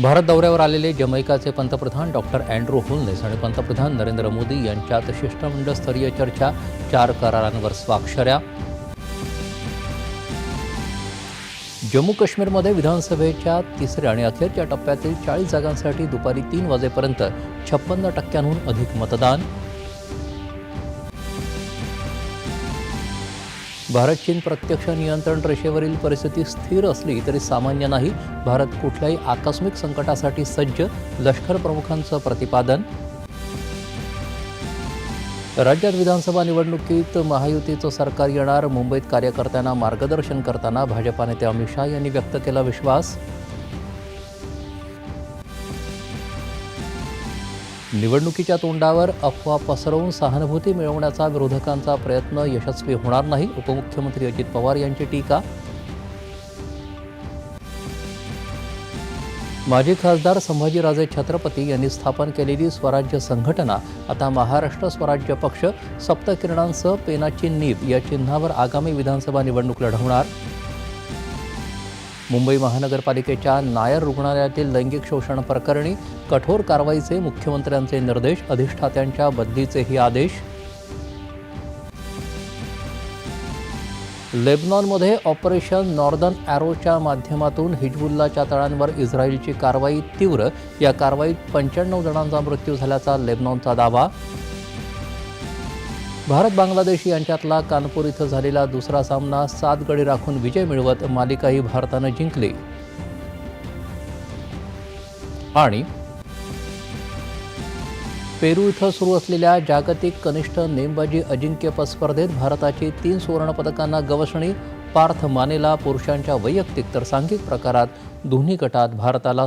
भारत दौऱ्यावर आलेले जमैकाचे पंतप्रधान डॉक्टर अँड्रू होलनेस आणि पंतप्रधान नरेंद्र मोदी यांच्यात शिष्टमंडळ स्तरीय चर्चा चार करारांवर स्वाक्षऱ्या. जम्मू काश्मीरमध्ये विधानसभेच्या तिसऱ्या आणि अखेरच्या टप्प्यातील चाळीस जागांसाठी दुपारी तीन वाजेपर्यंत छप्पन्न टक्क्यांहून अधिक मतदान. भारत चीन प्रत्यक्ष नियंत्रण रेषेवरील परिस्थिती स्थिर असली तरी सामान्य नाही. भारत कुठल्याही आकस्मिक संकटासाठी सज्ज लष्कर प्रमुखांचं प्रतिपादन. राज्यात विधानसभा निवडणुकीत महायुतीचं सरकार येणार मुंबईत कार्यकर्त्यांना मार्गदर्शन करताना भाजपा नेते अमित शहा यांनी व्यक्त केला विश्वास. निवडणुकीच्या तोंडावर अफवा पसरवून सहानुभूती मिळवण्याचा विरोधकांचा प्रयत्न यशस्वी होणार नाही उपमुख्यमंत्री अजित पवार यांची टीका. माजी खासदार संभाजीराजे छत्रपती यांनी स्थापन केलेली स्वराज्य संघटना आता महाराष्ट्र स्वराज्य पक्ष सप्तकिरणांसह पेनाची नीप या चिन्हावर आगामी विधानसभा निवडणूक लढवणार. मुंबई महानगरपालिकेच्या नायर रुग्णालयातील लैंगिक शोषण प्रकरणी कठोर कारवाईचे मुख्यमंत्र्यांचे निर्देश अधिष्ठात्यांच्या बदलीचेही आदेश. लेबनॉनमध्ये ऑपरेशन नॉर्दर्न ॲरोच्या माध्यमातून हिजबुल्लाच्या तळांवर इस्रायलची कारवाई तीव्र या कारवाईत पंच्याण्णव जणांचा मृत्यू झाल्याचा लेबनॉनचा दावा. भारत बांगलादेश यांच्यातला कानपूर इथं झालेला दुसरा सामना सात गडी राखून विजय मिळवत मालिकाही भारतानं जिंकली. आणि पेरू इथं सुरू असलेल्या जागतिक कनिष्ठ नेमबाजी अजिंक्यपद स्पर्धेत भारताची तीन सुवर्णपदकांना गवसणी पार्थ मानेला पुरुषांच्या वैयक्तिक तर सांघिक प्रकारात दोन्ही गटात भारताला